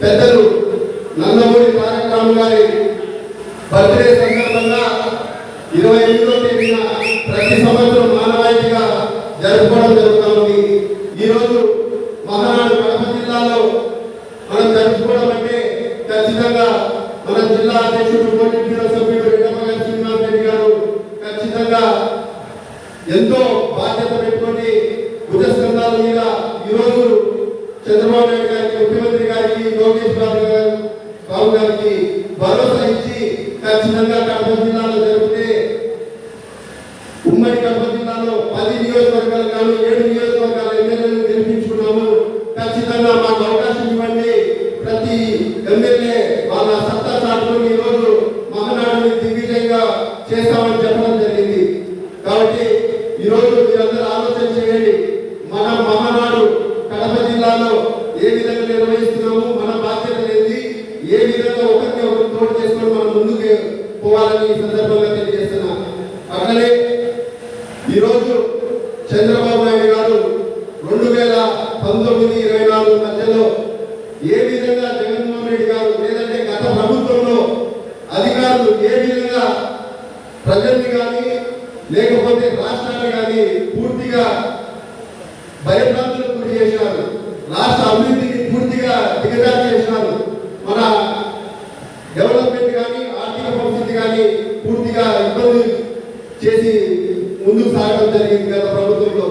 పెద్దలు నందమూరి తారక రాము గారి బర్త్డే సందర్భంగా ఇరవై ఎనిమిదో తేదీన ప్రతి సంవత్సరం మానవాయితీగా జరుపుకోవడం జరుగుతూ ఉంది. ఈరోజు మహానాడు కడప జిల్లాలో మనం జరుపుకోవడం అంటే ఖచ్చితంగా మన జిల్లా అధ్యక్షుడు కోటి బ్యూరో సభ్యుడు రెడ్డమ్మ గారి శ్రీనివాస్ రెడ్డి గారు ఖచ్చితంగా ఎంతో బాధ్యత పెట్టుకొని భుజస్కంధాల మీద ఈరోజు చంద్రబాబు నాయుడు గారికి ముఖ్యమంత్రి గారికి లోకేష్ బాబు గారు బాబు గారికి భరోసా ఇచ్చి ఖచ్చితంగా కడప జిల్లాలో జరిగితే ఉమ్మడి కడప జిల్లాలో పది నియోజకవర్గాలు కాను ఏడు నియోజకవర్గాల ఎమ్మెల్యేలు గెలిపించుకున్నాము. ఖచ్చితంగా మాకు అవకాశం ఇవ్వండి. ప్రతి ఎమ్మెల్యే వాళ్ళ సత్తా చాటుకుని ఈరోజు మహానాడుని దిగి ఏ విధంగా నిర్వహిస్తున్నాము మన బాధ్యత ఏంది ఏ విధంగా ఒకరిని ఒకరు తోడు చేసుకొని మనం ముందుకు పోవాలని ఈ సందర్భంగా తెలియజేస్తున్నా. అట్లనే ఈరోజు చంద్రబాబు నాయుడు గారు రెండు వేల పంతొమ్మిది ఇరవై నాలుగు మధ్యలో ఏ విధంగా జగన్మోహన్ రెడ్డి గారు లేదంటే గత ప్రభుత్వంలో అధికారులు ఏ విధంగా ప్రజల్ని కానీ లేకపోతే రాష్ట్రాన్ని కానీ పూర్తిగా భయభ్రాంతులకు గురి చేశారు. రాష్ట్ర అభివృద్ధికి పూర్తిగా దిగజారి చేసినారు మన డెవలప్మెంట్ కానీ ఆర్థిక పరిస్థితి కానీ పూర్తిగా ఇబ్బంది చేసి ముందుకు సాగడం జరిగింది గత ప్రభుత్వంలో.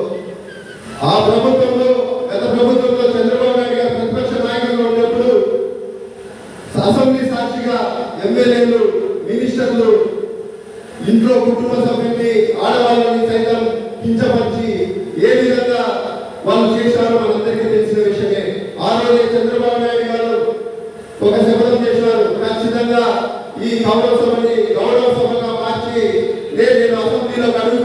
ఆ ప్రభుత్వంలో గత ప్రభుత్వంలో చంద్రబాబు నాయుడు గారు ప్రతిపక్ష నాయకులుగా ఉన్నప్పుడు అసెంబ్లీ సాక్షిగా ఎమ్మెల్యేలు మినిస్టర్లు ఇంట్లో కుటుంబ సభ్యుల్ని ఆడవాళ్ళని సైతం కించపరిచి ఏ విధంగా వాళ్ళు చేశారో మనందరికీ తెలిసిన విషయమే. ఆ రోజే చంద్రబాబు నాయుడు గారు ఒక శపథం చేశారు. ఖచ్చితంగా ఈ గౌరవ సభని గౌరవ సభగా మార్చి నేను నేను అసెంబ్లీలో అడుగు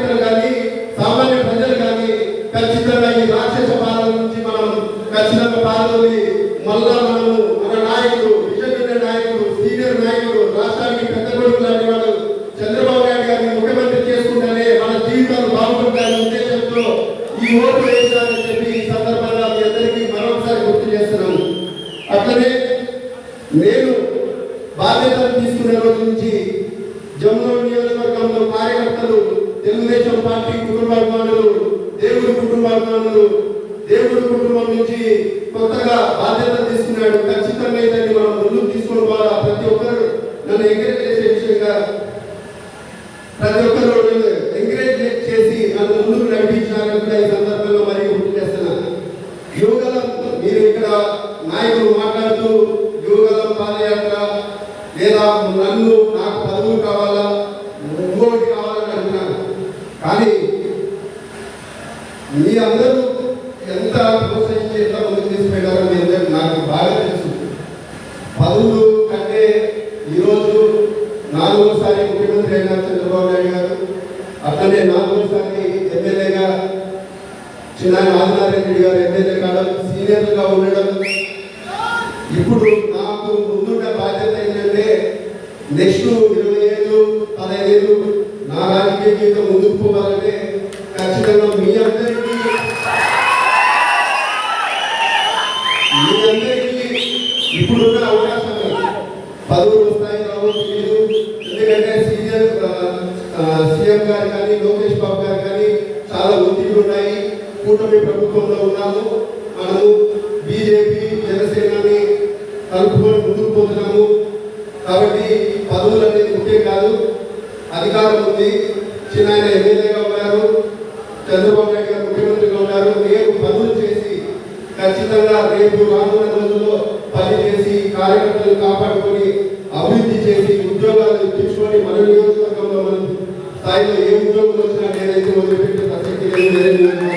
టీడీపీ కార్యకర్తలు కానీ సామాన్య ప్రజలు కానీ ఖచ్చితంగా ఈ రాక్షస పాలన నుంచి మనం ఖచ్చితంగా పాల్గొని మళ్ళా మనము మన నాయకుడు విజయనగర నాయకుడు సీనియర్ నాయకుడు రాష్ట్రానికి పెద్ద కొడుకు లాంటి వాడు చంద్రబాబు నాయుడు గారిని ముఖ్యమంత్రి చేసుకుంటేనే మన జీవితాలు బాగుంటాయనే ఉద్దేశంతో ఈ ఓటు వేశారని చెప్పి ఈ సందర్భంగా మీ అందరికీ మరొకసారి గుర్తు చేస్తున్నాను. అట్లనే నేను బాధ్యతలు తీసుకునే రోజు నుంచి జమ్మూ నియోజకవర్గంలో కార్యకర్తలు తెలుగుదేశం పార్టీ కుటుంబాభిమానులు దేవుడి కుటుంబాభిమానులు దేవుడి కుటుంబం నుంచి కొత్తగా బాధ్యత తీసుకున్నాడు. ఖచ్చితంగా ఇతన్ని మనం ముందుకు తీసుకుని పోవాలా? ప్రతి ఒక్కరు నన్ను ఎంకరేజ్ చేసే విషయంగా ప్రతి ఒక్కరు ఎంకరేజ్ చేసి నన్ను ముందుకు నడిపించాలని కూడా ఈ సందర్భంగా మరి గుర్తు చేస్తున్నాను యువగలం మీరు ఇక్కడ నాయకులు మాట్లాడుతూ యువగలం పాదయాత్ర లేదా నన్ను నాకు పదవులు కావాలా? మీ అందరూ ఎంత ప్రోత్సహించి ఎంత ముందుకు తీసుకెళ్ళారో మీ నాకు బాగా తెలుసు. పదవులు కంటే ఈరోజు నాలుగోసారి ముఖ్యమంత్రి అయిన చంద్రబాబు నాయుడు గారు అట్లనే నాలుగోసారి ఎమ్మెల్యేగా చిన్నాయన ఆదినారాయణ గారు ఎమ్మెల్యే కావడం సీనియర్గా ఉండడం. ఇప్పుడు నాకు ముందున్న బాధ్యత ఏంటంటే నెక్స్ట్ ఇరవై ఏళ్ళు పదహైదు ఏళ్ళు నా రాజకీయ జీవితం ముందుకు పోవాలంటే ఖచ్చితంగా మీ అందరికీ మీ అందరికీ ఇప్పుడున్న అవకాశం పదవులు వస్తాయి రావచ్చు ఎందుకంటే సీనియర్ సీఎం గారు కానీ లోకేష్ బాబు గారు కానీ చాలా ఒత్తిడి ఉన్నాయి. కూటమి ప్రభుత్వంలో ఉన్నాము. మనము బీజేపీ జనసేనని కలుపుకొని ముందుకు పోతున్నాము. కాబట్టి పదవులు అనేది ముఖ్యం కాదు. అధికారం ఉంది. చిన్న ఆయన ఎమ్మెల్యేగా ఉన్నారు. చంద్రబాబు నాయుడు గారు ముఖ్యమంత్రిగా ఉన్నారు. రేపు పనులు చేసి ఖచ్చితంగా రేపు రానున్న రోజుల్లో పనిచేసి కార్యకర్తలు కాపాడుకొని అభివృద్ధి చేసి ఉద్యోగాలు ఇప్పించుకొని మన నియోజకవర్గంలో మన స్థాయిలో ఏ ఉద్యోగం వచ్చినా నేనైతే వదిలిపెట్టే ప్రసక్తి లేదు.